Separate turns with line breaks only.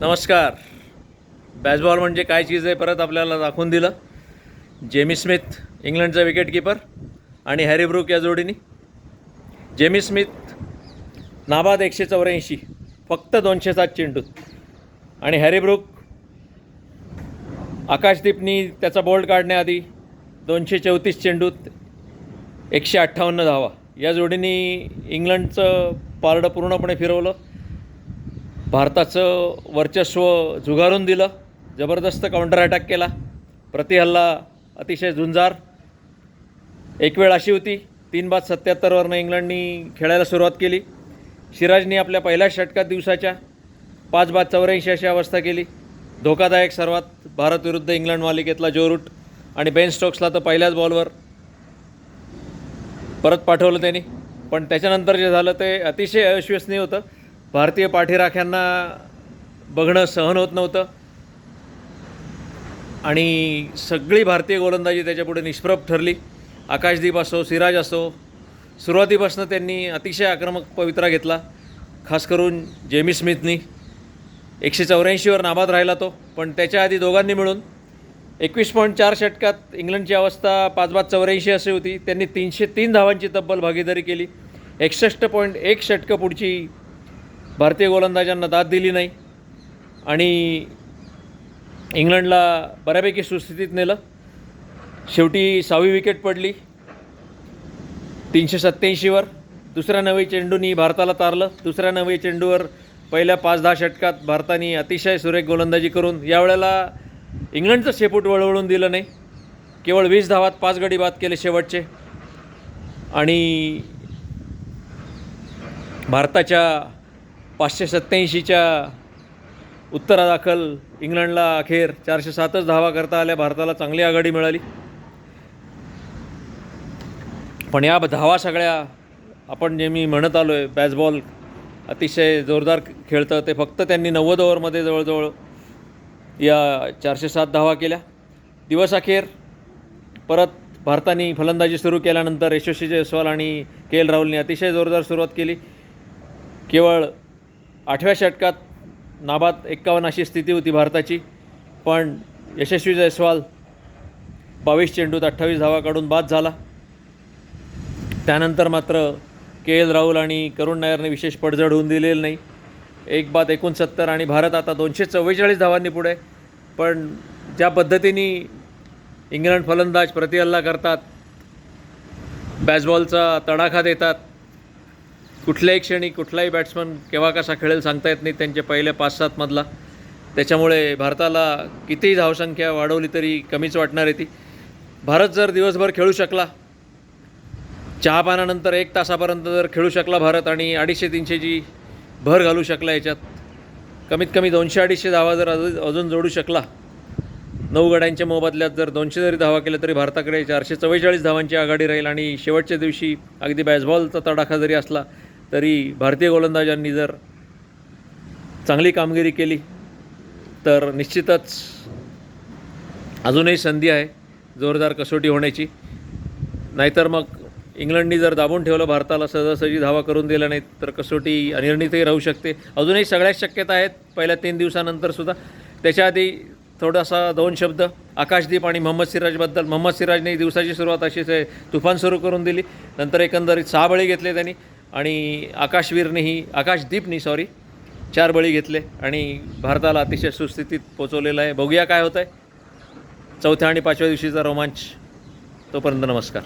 नमस्कार. बॅसबॉल म्हणजे काय चीज आहे परत आपल्याला दाखवून दिलं. जेमी स्मिथ इंग्लंडचा विकेटकीपर आणि हॅरी ब्रूक या जोडीने. जेमी स्मिथ नाबाद एकशे चौऱ्याऐंशी फक्त दोनशे सात चेंडूत आणि हॅरी ब्रूक आकाशदीपनी त्याचा बोल्ड काढण्याआधी दोनशे चौतीस चेंडूत एकशे अठ्ठावन्न धावा. या जोडीने इंग्लंडचं पारडं पूर्णपणे फिरवलं. भारताचं वर्चस्व झुगारून दिलं जबरदस्त काउंटर अटॅक केला. प्रतिहल्ला अतिशय झुंजार. एक वेळ अशी होती तीन बाद सत्याहत्तरवरनं इंग्लंडनी खेळायला सुरुवात केली. सिराजनी आपल्या पहिल्याच षटकात दिवसाच्या पाच बाद चौऱ्याऐंशी अशी अवस्था केली. धोकादायक सर्वात भारत विरुद्ध इंग्लंड मालिकेतला जो रूट आणि बेन स्टोक्सला तर पहिल्याच बॉलवर परत पाठवलं त्यांनी. पण त्याच्यानंतर जे झालं ते अतिशय अविश्वसनीय होतं. भारतीय पाठीराख्यांना बघणं सहन होत नव्हतं. आणि सगळी भारतीय गोलंदाजी त्याच्यापुढे निष्प्रभ ठरली. आकाशदीप असो सिराज असो सुरुवातीपासून त्यांनी अतिशय आक्रमक पवित्रा घेतला. खास करून जेमी स्मिथनी. एकशे चौऱ्याऐंशीवर नाबाद राहिला तो पण त्याच्या आधी दोघांनी मिळून एकवीस पॉईंट चार षटकात इंग्लंडची अवस्था पाच बाद चौऱ्याऐंशी अशी होती. त्यांनी तीनशे तीन धावांची तब्बल भागीदारी केली. एकसष्ट पॉईंट एक षटकं पुढची भारतीय गोलंदाजांना दाद दिली नाही. आणि इंग्लंडला बऱ्यापैकी सुस्थितीत नेलं. शेवटी सहावी विकेट पडली. तीनशे सत्त्याऐंशीवर दुसऱ्या नवे चेंडूनी भारताला तारलं. दुसऱ्या नवे चेंडूवर पहिल्या पाच दहा षटकात भारताने अतिशय सुरेख गोलंदाजी करून यावेळेला इंग्लंडचं शेपूट वळवळून दिलं नाही. केवळ वीस धावात पाच गडी बाद केले शेवटचे. आणि भारताच्या पाचशे सत्त्याऐंशीच्या उत्तरादाखल इंग्लंडला अखेर चारशे सातच धावा करता आल्या. भारताला चांगली आघाडी मिळाली. पण या धावा सगळ्या आपण जे मी म्हणत आलो आहे बॅसबॉल अतिशय जोरदार खेळतं. ते फक्त त्यांनी नव्वद ओव्हरमध्ये जवळजवळ या चारशे सात धावा केल्या. दिवस अखेर परत भारताने फलंदाजी सुरू केल्यानंतर यशस्वी जयस्वाल आणि के एल राहुलने अतिशय जोरदार सुरुवात केली. केवळ आठव्या षटकात नाबाद एक्कावन्न अशी स्थिती होती भारताची. पण यशस्वी जयस्वाल बावीस चेंडूत अठ्ठावीस धावा काढून बाद झाला. त्यानंतर मात्र के एल राहुल आणि करुण नायरने विशेष पडझड होऊन दिलेली नाही. एक बाद एकोणसत्तर आणि भारत आता दोनशे चव्वेचाळीस धावांनी पुढे. पण ज्या पद्धतीने इंग्लंड फलंदाज प्रतिहल्ला करतात बॅसबॉलचा तडाखा देतात कुठल्याही क्षणी कुठलाही बॅट्समन केव्हा कसा खेळेल सांगता येत नाही. त्यांच्या पहिल्या पाच सातमधला त्याच्यामुळे भारताला कितीही धावसंख्या वाढवली तरी कमीच वाटणार आहे ती. भारत जर दिवसभर खेळू शकला चहापानानंतर एक तासापर्यंत जर खेळू शकला भारत आणि अडीचशे तीनशेची भर घालू शकला याच्यात कमीत कमी दोनशे अडीचशे धावा जर अजून अजून जोडू शकला नऊ गड्यांच्या मोबदल्यात जर दोनशे जरी धावा केल्या तरी भारताकडे चारशे चव्वेचाळीस धावांची आघाडी राहील आणि शेवटच्या दिवशी अगदी बॅसबॉलचा तडाखा जरी असला तरी भारतीय गोलंदाजांनी जर चांगली कामगिरी केली तर निश्चितच अजूनही संधी आहे जोरदार कसोटी होण्याची. नाहीतर मग इंग्लंडनी जर दाबून ठेवलं भारताला सहजासहजी धावा करून दिल्या नाहीत तर कसोटी अनिर्णितही राहू शकते. अजूनही सगळ्याच शक्यता आहेत पहिल्या तीन दिवसानंतरसुद्धा त्याच्याआधी त्याच्या आधी थोडासा दोन शब्द आकाशदीप आणि मोहम्मद सिराजबद्दल मोहम्मद सिराजने दिवसाची सुरुवात अशीच आहे तुफान सुरू करून दिली. नंतर एकंदरीत सहा बळी घेतले त्यांनी. आणि आकाशवीरनेही आकाशदीपनी सॉरी चार बळी घेतले आणि भारताला अतिशय सुस्थितीत पोचवलेलं आहे. बघूया काय होतं आहे चौथ्या आणि पाचव्या दिवशीचा रोमांच. तोपर्यंत नमस्कार.